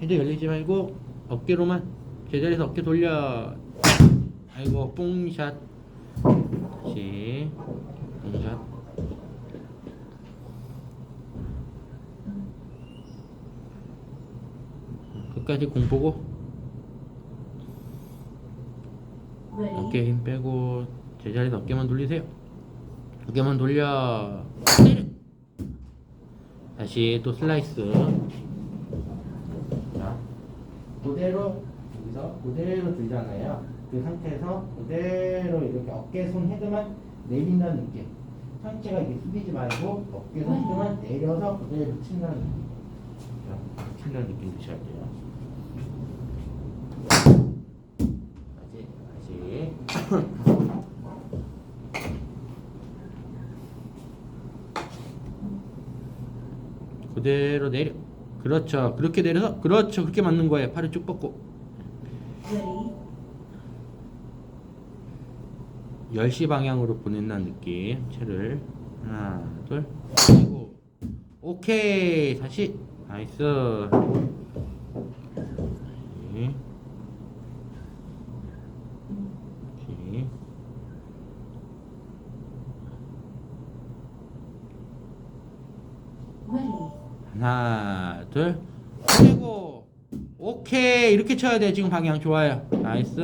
헤드 열리지 말고 어깨로만 제자리에서 어깨 돌려. 아이고 뽕샷. 다시 뽕샷. 끝까지 공 보고 ready, 어깨 힘 빼고 제자리에서 어깨만 돌리세요. 어깨만 돌려. 다시 또 슬라이스. 자 그대로 여기서 그대로 들잖아요. 그 상태에서 그대로 이렇게 어깨 손 헤드만 내린다는 느낌. 상체가 이렇게 숙이지 말고 어깨 손 헤드만 내려서 그대로 친다는 느낌. 자, 친다는 느낌 드셔야 돼요. 다시 다시 그대로 내려 그렇죠. 그렇게 내려서 그렇죠. 그렇게 맞는 거예요. 팔을 쭉 뻗고. ready, 10시 방향으로 보낸다는 느낌. 채를. 하나 둘. 그리고 오케이. 다시. 나이스. 다시 다시 ready, 하나 둘. 그리고. 오케이. 이렇게 쳐야 돼. 지금 방향 좋아요. 나이스.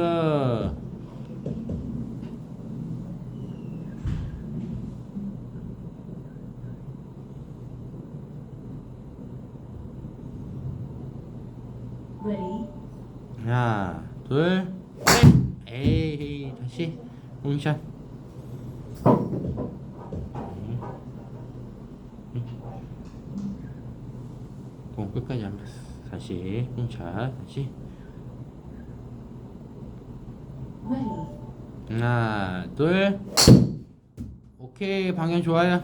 하나 둘 셋 에이 다시. 홈샷 공 끝까지 안 봤어. 다시 홈샷 다시. ready, 하나 둘. 오케이 방향 좋아요